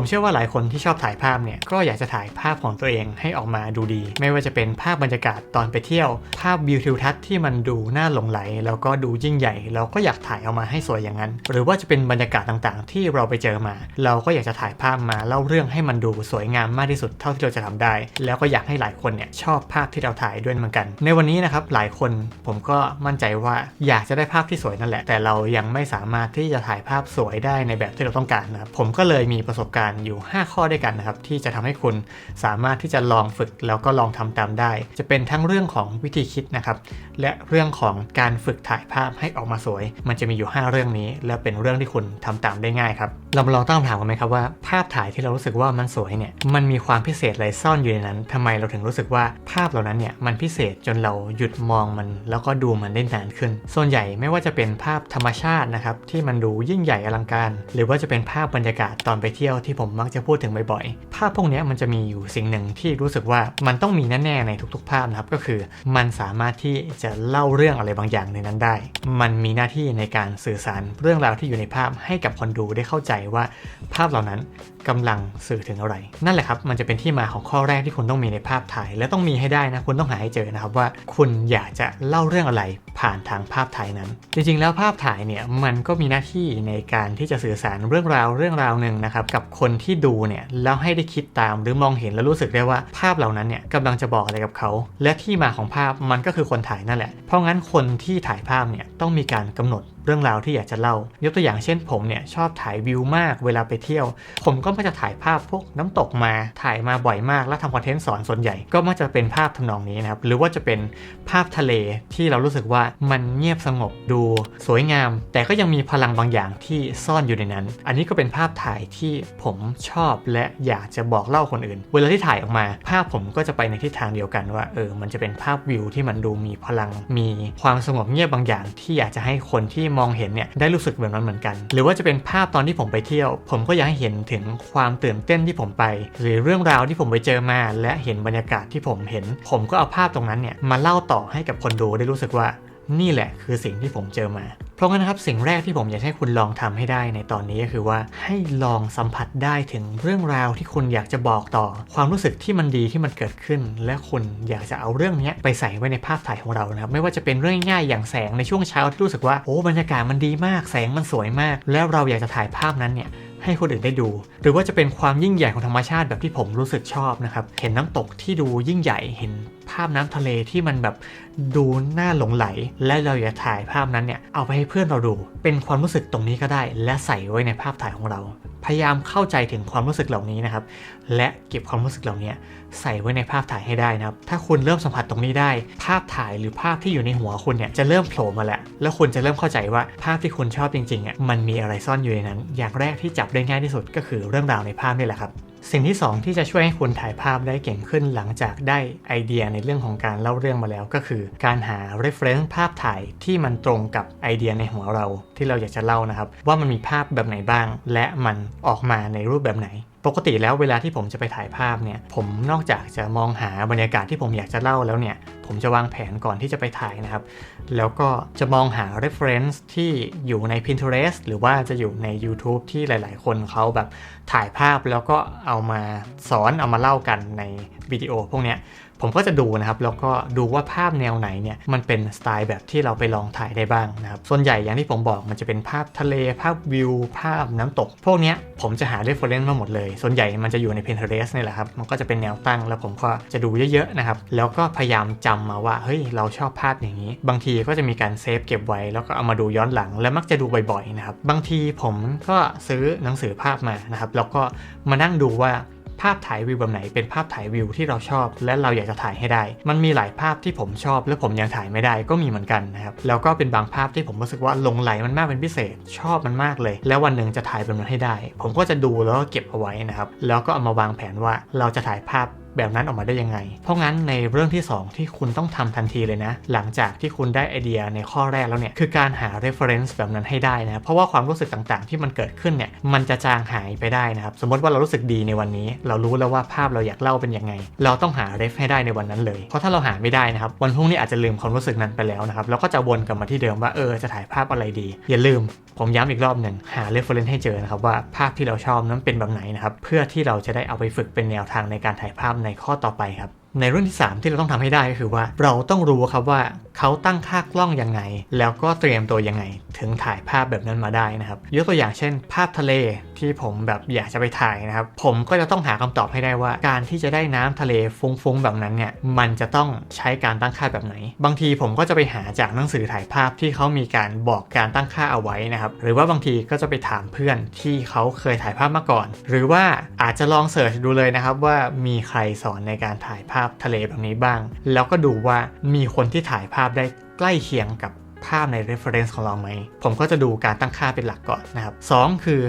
ผมเชื่อว่าหลายคนที่ชอบถ่ายภาพเนี่ยก็อยากจะถ่ายภาพของตัวเองให้ออกมาดูดี ไม่ว่าจะเป็นภาพบรรยากาศตอนไปเที่ยว ภาพวิวทิวทัศน์ที่มันดูน่าหลงไหล แล้วก็ดูยิ่งใหญ่ เราก็อยากถ่ายเอามาให้สวยอย่างนั้น หรือว่าจะเป็นบรรยากาศต่างๆ ที่เราไปเจอมา เราก็อยากจะถ่ายภาพมาเล่าเรื่องให้มันดูสวยงามมากที่สุดเท่าที่เราจะทำได้ แล้วก็อยากให้หลายคนเนี่ยชอบภาพที่เราถ่ายด้วยเหมือนกัน ในวันนี้นะครับหลายคนผมก็มั่นใจว่าอยากจะได้ภาพที่สวยนั่นแหละ แต่เรายังไม่สามารถที่จะถ่ายภาพสวยได้ในแบบที่เราต้องการนะครับผมก็เลยมีประสบการณ์อยู่ 5 ข้อด้วยกันนะครับที่จะทำให้คุณสามารถที่จะลองฝึกแล้วก็ลองทำตามได้ จะเป็นทั้งเรื่องของวิธีคิดนะครับและเรื่องของการฝึกถ่ายภาพให้ออกมาสวย มันจะมีอยู่ 5 เรื่องนี้ และเป็นเรื่องที่คุณทำตามได้ง่ายครับเรามาลองตั้งคำถามกันไหมครับว่าภาพถ่ายที่เรารู้สึกว่ามันสวยเนี่ยมันมีความพิเศษอะไรซ่อนอยู่ในนั้นทำไมเราถึงรู้สึกว่าภาพเหล่านั้นเนี่ยมันพิเศษจนเราหยุดมองมัน แล้วก็ดูมันได้นานขึ้น ส่วนใหญ่ไม่ว่าจะเป็นภาพธรรมชาตินะครับที่มันดูยิ่งใหญ่อลังการ หรือว่าจะเป็นภาพบรรยากาศตอนไปเที่ยวที่ผมมักจะพูดถึงบ่อยๆ ภาพพวกนี้มันจะมีอยู่สิ่งหนึ่งที่รู้สึกว่ามันต้องมีแน่ๆในทุกๆ ภาพนะครับ ก็คือมันสามารถที่จะเล่าเรื่องอะไรบางอย่างในนั้นได้ มันมีหน้าที่ในการสื่อสารเรื่องราวที่อยู่ในภาพให้กับคนดูได้เข้าใจว่าภาพเหล่านั้นกำลังสื่อถึงอะไร นั่นแหละครับ มันจะเป็นที่มาของข้อแรกที่คุณต้องมีในภาพถ่าย และต้องมีให้ได้นะ คุณต้องหาให้เจอนะครับว่า คุณอยากจะเล่าเรื่องอะไรผ่านทางภาพถ่ายนั้น จริงๆ แล้วภาพถ่ายเนี่ยมันก็มีหน้าที่ในการที่จะสื่อสารเรื่องราวเรื่องราวหนึ่งนะครับกับคนที่ดูเนี่ยแล้วให้ได้คิดตามหรือมองเห็นแล้วรู้สึกได้ว่าภาพเหล่านั้นเนี่ยกำลังจะบอกอะไรกับเขา และที่มาของภาพมันก็คือคนถ่ายนั่นแหละ เพราะงั้นคนที่ถ่ายภาพเนี่ยต้องมีการกำหนด เรื่องราวที่อยากจะเล่า ยกตัวอย่างเช่นผมเนี่ยชอบถ่ายวิวมากเวลาไปเที่ยว ผมก็มักจะถ่ายภาพพวกน้ำตกมาถ่ายมาบ่อยมากแล้วทำคอนเทนต์สอนส่วนใหญ่ ก็มักจะเป็นภาพทำนองนี้นะครับหรือว่าจะเป็นภาพทะเลที่เรารู้สึกว่ามันเงียบสงบดูสวยงาม แต่ก็ยังมีพลังบางอย่างที่ซ่อนอยู่ในนั้น อันนี้ก็เป็นภาพถ่ายที่ผมชอบและอยากจะบอกเล่าคนอื่น เวลาที่ถ่ายออกมา ภาพผมก็จะไปในทิศทางเดียวกันว่าเออมันจะเป็นภาพวิวที่มันดูมีพลังมีความสงบเงียบบางอย่างที่อยากจะให้คนที่มองเห็นเนี่ยได้รู้สึกแบบนั้นเหมือนกัน หรือว่าจะเป็นภาพตอนที่ผมไปเที่ยว ผมก็อยากให้เห็นถึงความตื่นเต้นที่ผมไป หรือเรื่องราวที่ผมไปเจอมา และเห็นบรรยากาศที่ผมเห็น ผมก็เอาภาพตรงนั้นเนี่ยมาเล่าต่อให้กับคนดูได้รู้สึกว่า นี่แหละคือสิ่งที่ผมเจอมา เพราะงั้นนะครับสิ่งแรกที่ผมอยากให้คุณลองทำให้ได้ในตอนนี้ก็คือว่าให้ลองสัมผัสได้ถึงเรื่องราวที่คุณอยากจะบอกต่อ ความรู้สึกที่มันดีที่มันเกิดขึ้น และคุณอยากจะเอาเรื่องนี้ไปใส่ไว้ในภาพถ่ายของเรานะครับไม่ว่าจะเป็นเรื่องง่ายอย่างแสงในช่วงเช้าที่รู้สึกว่าโอ้บรรยากาศมันดีมาก แสงมันสวยมาก แล้วเราอยากจะถ่ายภาพนั้นเนี่ยให้คนอื่นได้ดู หรือว่าจะเป็นความยิ่งใหญ่ของธรรมชาติแบบที่ผมรู้สึกชอบนะครับ เห็นน้ำตกที่ดูยิ่งใหญ่ เห็นาพน้ำทะเลที่มันแบบดูน่าหลงไหล และเราอยากถ่ายภาพนั้นเนี่ยเอาไปให้เพื่อนเราดู เป็นความรู้สึกตรงนี้ก็ได้ และใส่ไว้ในภาพถ่ายของเรา พยายามเข้าใจถึงความรู้สึกเหล่านี้นะครับ และเก็บความรู้สึกเหล่านี้ใส่ไว้ในภาพถ่ายให้ได้นะครับ ถ้าคุณเริ่มสัมผัสตรงนี้ได้ ภาพถ่ายหรือภาพที่อยู่ในหัวคุณเนี่ยจะเริ่มโผล่มาแล้ว แล้วคุณจะเริ่มเข้าใจว่าภาพที่คุณชอบจริงๆอะมันมีอะไรซ่อนอยู่ในนั้น อย่างแรกที่จับได้ง่ายที่สุดก็คือเรื่องราวในภาพนี่แหละครับ สิ่งที่ 2 ที่จะช่วยให้คุณถ่ายภาพได้เก่งขึ้นหลังจากได้ไอเดียในเรื่องของการเล่าเรื่องมาแล้วก็คือการหา reference ภาพถ่ายที่มันตรงกับไอเดียในหัวเราที่เราอยากจะเล่านะครับ ว่ามันมีภาพแบบไหนบ้าง และมันออกมาในรูปแบบไหน ปกติแล้วเวลาที่ผมจะไปถ่ายภาพเนี่ยผมนอกจากจะมองหาบรรยากาศที่ผมอยากจะเล่าแล้วเนี่ยผมจะวางแผนก่อนที่จะไปถ่ายนะครับ แล้วก็จะมองหา reference ที่อยู่ใน Pinterest หรือว่าจะอยู่ใน YouTube ที่หลาย ๆ คนเขาแบบถ่ายภาพแล้วก็เอามาสอนเอามาเล่ากันในวิดีโอพวกเนี้ย ผมก็จะดูนะครับแล้วก็ดูว่าภาพแนวไหนเนี่ยมันเป็นสไตล์แบบที่เราไปลองถ่ายได้บ้างนะครับส่วนใหญ่อย่างที่ผมบอกมันจะเป็นภาพทะเลภาพวิว ภาพน้ำตก พวกนี้ผมจะหา reference มาหมดเลย ส่วนใหญ่มันจะอยู่ใน Pinterest นี่แหละครับมันก็จะเป็นแนวตั้งแล้วผมก็จะดูเยอะๆนะครับแล้วก็พยายามจำมาว่าเฮ้ยเราชอบภาพอย่างนี้ บางทีก็จะมีการเซฟเก็บไว้แล้วก็เอามาดูย้อนหลัง และมักจะดูบ่อยๆนะครับบางทีผมก็ซื้อหนังสือภาพมานะครับแล้วก็มานั่งดูว่า ภาพถ่ายวิวแบบไหนเป็นภาพถ่ายวิวที่เราชอบ และเราอยากจะถ่ายให้ได้ มันมีหลายภาพที่ผมชอบ และผมยังถ่ายไม่ได้ก็มีเหมือนกันนะครับแล้วก็เป็นบางภาพที่ผมรู้สึกว่าลงไหลมันมากเป็นพิเศษ ชอบมันมากเลย แล้ววันหนึ่งจะถ่ายแบบนั้นให้ได้ ผมก็จะดูแล้วก็เก็บเอาไว้นะครับแล้วก็เอามาวางแผนว่าเราจะถ่ายภาพแบบนั้นออกมาได้ยังไง เพราะงั้นในเรื่องที่ 2 ที่คุณต้องทำทันทีเลยนะ หลังจากที่คุณได้ไอเดียในข้อแรกแล้วเนี่ยคือการหา reference แบบนั้นให้ได้นะ เพราะว่าความรู้สึกต่างๆ ที่มันเกิดขึ้นเนี่ยมันจะจางหายไปได้นะครับ สมมติว่าเรารู้สึกดีในวันนี้ เรารู้แล้วว่าภาพเราอยากเล่าเป็นยังไง เราต้องหา ref ให้ได้ในวันนั้นเลย เพราะถ้าเราหาไม่ได้นะครับวันพรุ่งนี้อาจจะลืมความรู้สึกนั้นไปแล้วนะครับแล้วก็จะวนกลับมาที่เดิมว่าเออจะถ่ายภาพอะไรดี อย่าลืมผมย้ำอีกรอบหนึ่งหา reference ให้เจอนะครับว่าภาพที่เราชอบนั้นเป็นแบบไหนนะครับเพื่อที่เราจะได้เอาไปฝึกเป็นแนวทางในการถ่ายภาพในข้อต่อไปครับในเรื่องที่ 3 ที่เราต้องทำให้ได้ก็คือว่า เราต้องรู้ครับว่าเขาตั้งค่ากล้องยังไง แล้วก็เตรียมตัวยังไง ถึงถ่ายภาพแบบนั้นมาได้นะครับยกตัวอย่างเช่น ภาพทะเลที่ผมแบบอยากจะไปถ่ายนะครับ ผมก็จะต้องหาคำตอบให้ได้ว่า การที่จะได้น้ำทะเลฟุ้งๆแบบนั้นเนี่ยมันจะต้องใช้การตั้งค่าแบบไหน บางทีผมก็จะไปหาจากหนังสือถ่ายภาพที่เขามีการบอกการตั้งค่าเอาไว้นะครับหรือว่าบางทีก็จะไปถามเพื่อนที่เขาเคยถ่ายภาพมาก่อน หรือว่าอาจจะลองเสิร์ชดูเลยนะครับว่ามีใครสอนในการถ่ายภาพทะเลแบบนี้บ้าง แล้วก็ดูว่ามีคนที่ถ่ายภาพได้ใกล้เคียงกับภาพใน reference ของเราไหม ผมก็จะดูการตั้งค่าเป็นหลักก่อนนะครับสองคือ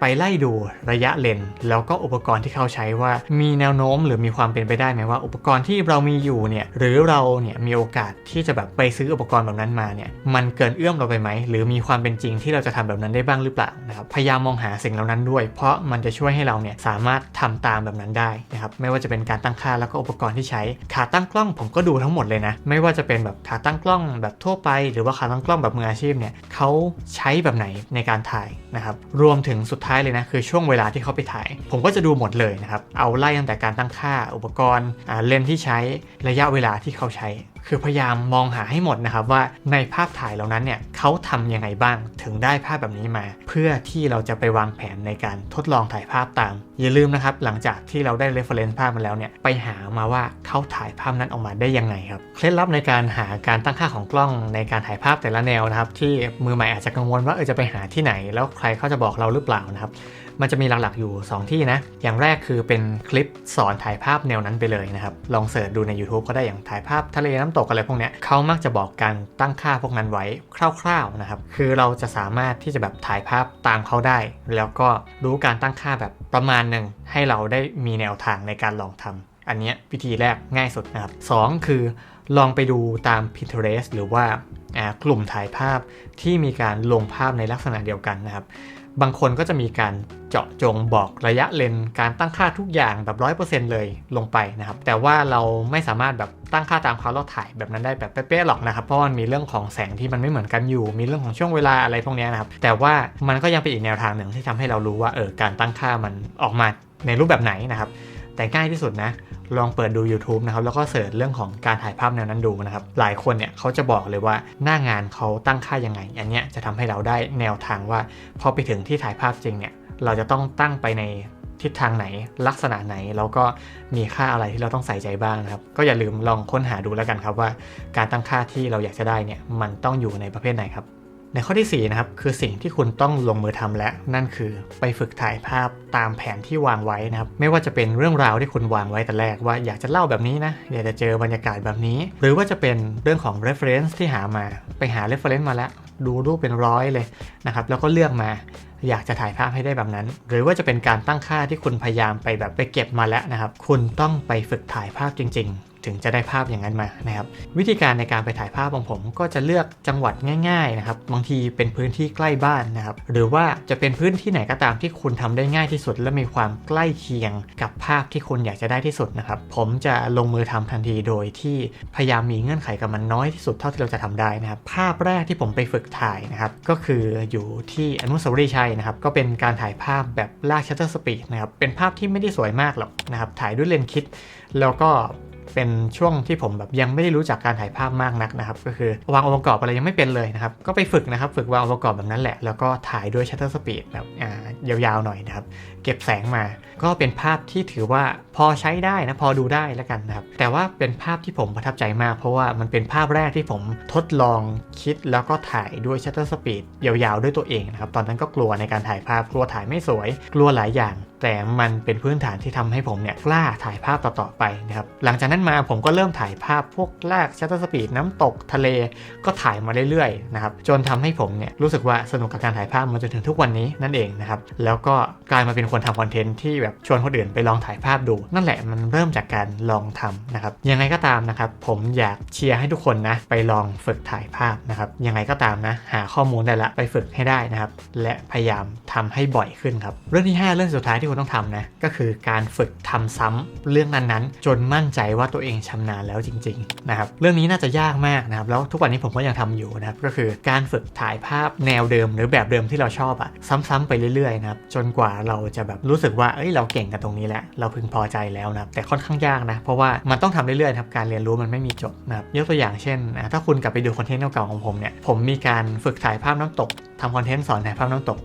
ไปไล่ดูระยะเลนแล้วก็อุปกรณ์ที่เขาใช้ว่ามีแนวโน้มหรือมีความเป็นไปได้ไหมว่าอุปกรณ์ที่เรามีอยู่เนี่ยหรือเราเนี่ยมีโอกาสที่จะแบบไปซื้ออุปกรณ์แบบนั้นมาเนี่ยมันเกินเอื้อมเราไปไหมหรือมีความเป็นจริงที่เราจะทำแบบนั้นได้บ้างหรือเปล่านะครับพยายามมองหาสิ่งเหล่านั้นด้วย เพราะมันจะช่วยให้เราเนี่ยสามารถทำตามแบบนั้นได้นะครับไม่ว่าจะเป็นการตั้งค่าแล้วก็อุปกรณ์ที่ใช้ขาตั้งกล้องผมก็ดูทั้งหมดเลยนะไม่ว่าจะเป็นแบบขาตั้งกล้องแบบทั่วไป หรือว่าขาตั้งกล้องแบบมืออาชีพเนี่ยเขาใช้แบบไหนในการถ่ายนะครับรวมถึงสุดท้ายเลยนะคือช่วงเวลาที่เขาไปถ่าย ผมก็จะดูหมดเลยนะครับ เอาไล่ตั้งแต่การตั้งค่าอุปกรณ์เลนส์ที่ใช้ระยะเวลาที่เขาใช้ คือพยายามมองหาให้หมดนะครับว่าในภาพถ่ายเหล่านั้นเนี่ยเขาทำยังไงบ้างถึงได้ภาพแบบนี้มา เพื่อที่เราจะไปวางแผนในการทดลองถ่ายภาพตาม อย่าลืมนะครับหลังจากที่เราได้ reference ภาพมาแล้วเนี่ยไปหามาว่าเขาถ่ายภาพนั้นออกมาได้ยังไงครับเคล็ดลับในการหาการตั้งค่าของกล้องในการถ่ายภาพแต่ละแนวนะครับที่มือใหม่อาจจะกังวลว่าเออจะไปหาที่ไหน แล้วใครเขาจะบอกเราหรือเปล่านะครับมันจะมีหลักๆอยู่ 2 ที่นะ อย่างแรกคือเป็นคลิปสอนถ่ายภาพแนวนั้นไปเลยนะครับ ลองเสิร์ชดูใน YouTube ก็ได้อย่างถ่ายภาพทะเลน้ำตกอะไรพวกเนี้เขามักจะบอกการตั้งค่าพวกนั้นไว้คร่าวๆนะครับ คือเราจะสามารถที่จะแบบถ่ายภาพตามเขาได้ แล้วก็รู้การตั้งค่าแบบประมาณหนึ่งให้เราได้มีแนวทางในการลองทำอันนี้วิธีแรกง่ายสุดนะครับสองคือลองไปดูตาม Pinterest หรือว่ากลุ่มถ่ายภาพที่มีการลงภาพในลักษณะเดียวกันนะครับ บางคนก็จะมีการเจาะจงบอกระยะเลนการตั้งค่าทุกอย่างแบบ100%เลยลงไปนะครับ แต่ว่าเราไม่สามารถแบบตั้งค่าตามเขาเราถ่ายแบบนั้นได้แบบเป๊ะๆหรอกนะครับ เพราะมันมีเรื่องของแสงที่มันไม่เหมือนกันอยู่ มีเรื่องของช่วงเวลาอะไรพวกนี้นะครับ แต่ว่ามันก็ยังเป็นอีกแนวทางหนึ่งที่ทำให้เรารู้ว่าเออการตั้งค่ามันออกมาในรูปแบบไหนนะครับ แต่ง่ายที่สุดนะลองเปิดดู YouTube นะครับแล้วก็เสิร์ชเรื่องของการถ่ายภาพแนวนั้นดูนะครับ หลายคนเนี่ยเขาจะบอกเลยว่าหน้างานเขาตั้งค่ายังไง อันเนี้ยจะทำให้เราได้แนวทางว่า พอไปถึงที่ถ่ายภาพจริงเนี่ยเราจะต้องตั้งไปในทิศทางไหนลักษณะไหน แล้วก็มีค่าอะไรที่เราต้องใส่ใจบ้างนะครับ ก็อย่าลืมลองค้นหาดูแล้วกันครับว่า การตั้งค่าที่เราอยากจะได้เนี่ยมันต้องอยู่ในประเภทไหนครับ ในข้อที่ 4 นะครับ คือสิ่งที่คุณต้องลงมือทำและนั่นคือไปฝึกถ่ายภาพตามแผนที่วางไว้นะครับ ไม่ว่าจะเป็นเรื่องราวที่คุณวางไว้แต่แรกว่าอยากจะเล่าแบบนี้นะ อยากจะเจอบรรยากาศแบบนี้ หรือว่าจะเป็นเรื่องของ reference ที่หามา ไปหา reference มาแล้ว ดูรูปเป็นร้อยเลยนะครับ แล้วก็เลือกมาอยากจะถ่ายภาพให้ได้แบบนั้น หรือว่าจะเป็นการตั้งค่าที่คุณพยายามไปแบบไปเก็บมาแล้วนะครับ คุณต้องไปฝึกถ่ายภาพจริง ๆ ถึงจะได้ภาพอย่างนั้นมานะครับวิธีการในการไปถ่ายภาพของผม ก็จะเลือกจังหวัดง่ายๆนะครับบางทีเป็นพื้นที่ใกล้บ้านนะครับหรือว่าจะเป็นพื้นที่ไหนก็ตามที่คุณทำได้ง่ายที่สุด และมีความใกล้เคียงกับภาพที่คุณอยากจะได้ที่สุดนะครับผมจะลงมือทำทันทีโดยที่พยายามมีเงื่อนไขกับมันน้อยที่สุดเท่าที่เราจะทำได้นะครับภาพแรกที่ผมไปฝึกถ่ายนะครับก็คืออยู่ที่อนุสาวรีย์ชัยนะครับก็เป็นการถ่ายภาพแบบลากชัตเตอร์สปีดนะครับเป็นภาพที่ไม่ได้สวยมากหรอกนะครับถ่ายด้วยเลนส์คิด แล้วก็ เป็นช่วงที่ผมแบบยังไม่ได้รู้จักการถ่ายภาพมากนักนะครับ ก็คือวางองค์ประกอบอะไรยังไม่เป็นเลยนะครับ ก็ไปฝึกนะครับ ฝึกวางองค์ประกอบแบบนั้นแหละ แล้วก็ถ่ายด้วยชัตเตอร์สปีดแบบยาวๆหน่อยนะครับ เก็บแสงมา ก็เป็นภาพที่ถือว่าพอใช้ได้นะ พอดูได้แล้วกันนะครับ แต่ว่าเป็นภาพที่ผมประทับใจมาก เพราะว่ามันเป็นภาพแรกที่ผมทดลองคิดแล้วก็ถ่ายด้วยชัตเตอร์สปีดยาวๆด้วยตัวเองนะครับ ตอนนั้นก็กลัวในการถ่ายภาพ กลัวถ่ายไม่สวย กลัวหลายอย่างแต่มันเป็นพื้นฐานที่ทำให้ผมเนี่ยกล้าถ่ายภาพต่อๆไปนะครับหลังจากนั้นมาผมก็เริ่มถ่ายภาพพวกลากชัตเตอร์สปีดน้ำตกทะเลก็ถ่ายมาเรื่อยๆนะครับจนทำให้ผมเนี่ยรู้สึกว่าสนุกกับการถ่ายภาพมาจนถึงทุกวันนี้นั่นเองนะครับแล้วก็กลายมาเป็นคนทำคอนเทนต์ที่แบบชวนคนอื่นไปลองถ่ายภาพดู นั่นแหละมันเริ่มจากการลองทำนะครับยังไงก็ตามนะครับผมอยากเชียร์ให้ทุกคนนะไปลองฝึกถ่ายภาพนะครับยังไงก็ตามนะหาข้อมูลได้ละไปฝึกให้ได้นะครับและพยายามทำให้บ่อยขึ้นครับเรื่องที่ 5 เรื่องสุดท้ายที่คุณต้องทำนะ ก็คือการฝึกทำซ้ำเรื่องนั้นๆ จนมั่นใจว่าตัวเองชำนาญแล้วจริงๆนะครับเรื่องนี้น่าจะยากมากนะครับแล้วทุกวันนี้ผมก็ยังทำอยู่นะครับก็คือการฝึกถ่ายภาพแนวเดิม หรือแบบเดิมที่เราชอบอะซ้ำๆไปเรื่อยๆนะครับจนกว่าเราจะแบบรู้สึกว่าเอ้ยเราเก่งกับตรงนี้แหละเราพึงพอใจแล้วนะครับแต่ค่อนข้างยากนะเพราะว่ามันต้องทำเรื่อยๆครับการเรียนรู้มันไม่มีจบนะครับยกตัวอย่างเช่นอะถ้าคุณกลับไปดูคอนเทนต์เก่าๆของผมเนี่ยผมมีการฝึกถ่ายภาพน้ำตกทำคอนเทนต์สอนถ่ายภาพน้ำตก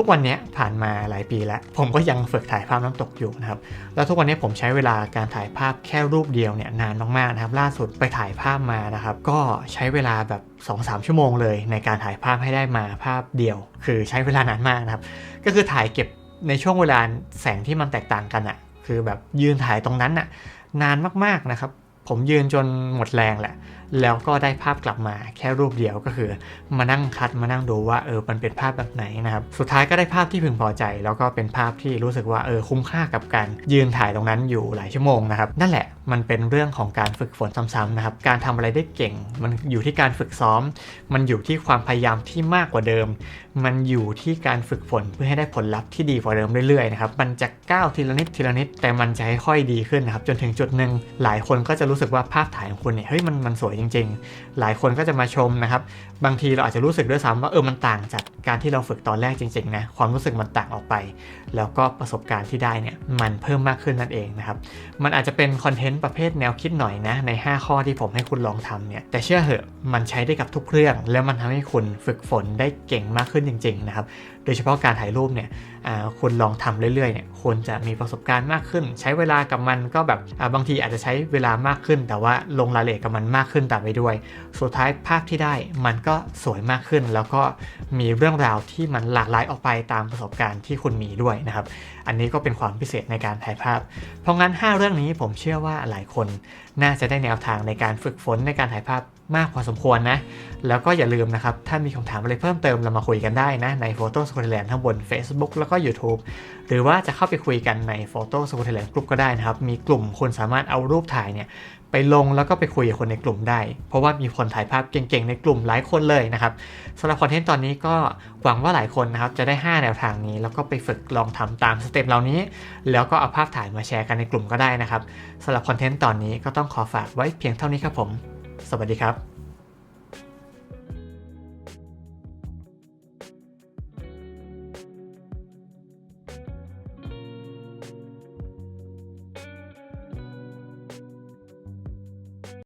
ทุกวันนี้ผ่านมาหลายปีแล้ว ผมก็ยังฝึกถ่ายภาพน้ำตกอยู่นะครับ แล้วทุกวันนี้ผมใช้เวลาการถ่ายภาพแค่รูปเดียวเนี่ยนานมากๆนะครับ ล่าสุดไปถ่ายภาพมานะครับ ก็ใช้เวลาแบบ2-3 ชั่วโมงเลย ในการถ่ายภาพให้ได้มาภาพเดียว คือใช้เวลานานมากนะครับ ก็คือถ่ายเก็บในช่วงเวลาแสงที่มันแตกต่างกันอะคือแบบยืนถ่ายตรงนั้นอะนานมากๆนะครับ ผมยืนจนหมดแรงแหละ แล้วก็ได้ภาพกลับมาแค่รูปเดียวก็คือ มานั่งคัดมานั่งดูว่าเออมันเป็นภาพแบบไหนนะครับ สุดท้ายก็ได้ภาพที่พึงพอใจ แล้วก็เป็นภาพที่รู้สึกว่าเออคุ้มค่ากับการยืนถ่ายตรงนั้นอยู่หลายชั่วโมงนะครับนั่นแหละมันเป็นเรื่องของการฝึกฝนซ้ำๆนะครับการทำอะไรได้เก่ง มันอยู่ที่การฝึกซ้อม มันอยู่ที่ความพยายามที่มากกว่าเดิม มันอยู่ที่การฝึกฝนเพื่อให้ได้ผลลัพธ์ที่ดีกว่าเดิมเรื่อยๆนะครับมันจะก้าวทีละนิดทีละนิด แต่มันจะค่อยๆดีขึ้นนะครับจนถึงจุดหนึ่งหลายคนก็จะรู้สึกว่าภาพถ่ายของคุณเนี่ยเฮ้ยมันมันสวยจริง ๆ หลายคนก็จะมาชมนะครับบางทีเราอาจจะรู้สึกด้วยซ้ำว่าเออมันต่างจากการที่เราฝึกตอนแรกจริงๆนะความรู้สึกมันต่างออกไป แล้วก็ประสบการณ์ที่ได้เนี่ยมันเพิ่มมากขึ้นนั่นเองนะครับมันอาจจะเป็นคอนเทนต์ประเภทแนวคิดหน่อยนะใน 5 ข้อที่ผมให้คุณลองทำเนี่ยแต่เชื่อเหอะมันใช้ได้กับทุกเรื่อง แล้วมันทำให้คุณฝึกฝนได้เก่งมากขึ้นจริงๆนะครับ โดยเฉพาะการถ่ายรูปเนี่ยคุณลองทำเรื่อยๆเนี่ยคุณจะมีประสบการณ์มากขึ้น ใช้เวลากับมันก็แบบบางทีอาจจะใช้เวลามากขึ้น แต่ว่าลงรายละเอียดกับมันมากขึ้นตามไปด้วย สุดท้ายภาพที่ได้มันก็สวยมากขึ้น แล้วก็มีเรื่องราวที่มันหลากหลายออกไปตามประสบการณ์ที่คุณมีด้วยนะครับ อันนี้ก็เป็นความพิเศษในการถ่ายภาพ เพราะงั้น 5 เรื่องนี้ผมเชื่อว่าหลายคนน่าจะได้แนวทางในการฝึกฝนในการถ่ายภาพมากพอสมควรนะ แล้วก็อย่าลืมนะครับ ถ้ามีคำถามอะไรเพิ่มเติมเรามาคุยกันได้นะ ใน Photo s c o t l a n d ทั้งบน Facebook แล้วก็ YouTube หรือว่าจะเข้าไปคุยกันใน Photo s c o t l a n d Group ก็ได้นะครับ มีกลุ่มคนสามารถเอารูปถ่ายเนี่ย ไปลงแล้วก็ไปคุยกับคนในกลุ่มได้ เพราะว่ามีคนถ่ายภาพเก่งๆในกลุ่มหลายคนเลยนะครับสำหรับคอนเทนต์ตอนนี้ก็หวังว่าหลายคนนะครับจะได้ 5 แนวทางนี้ แล้วก็ไปฝึกลองทำตามสเต็ปเหล่านี้ แล้วก็เอาภาพถ่ายมาแชร์กันในกลุ่มก็ได้นะครับสำหรับคอนเทนต์ตอนนี้ก็ต้องขอฝากไว้เพียงเท่านี้ครับผม สวัสดีครับ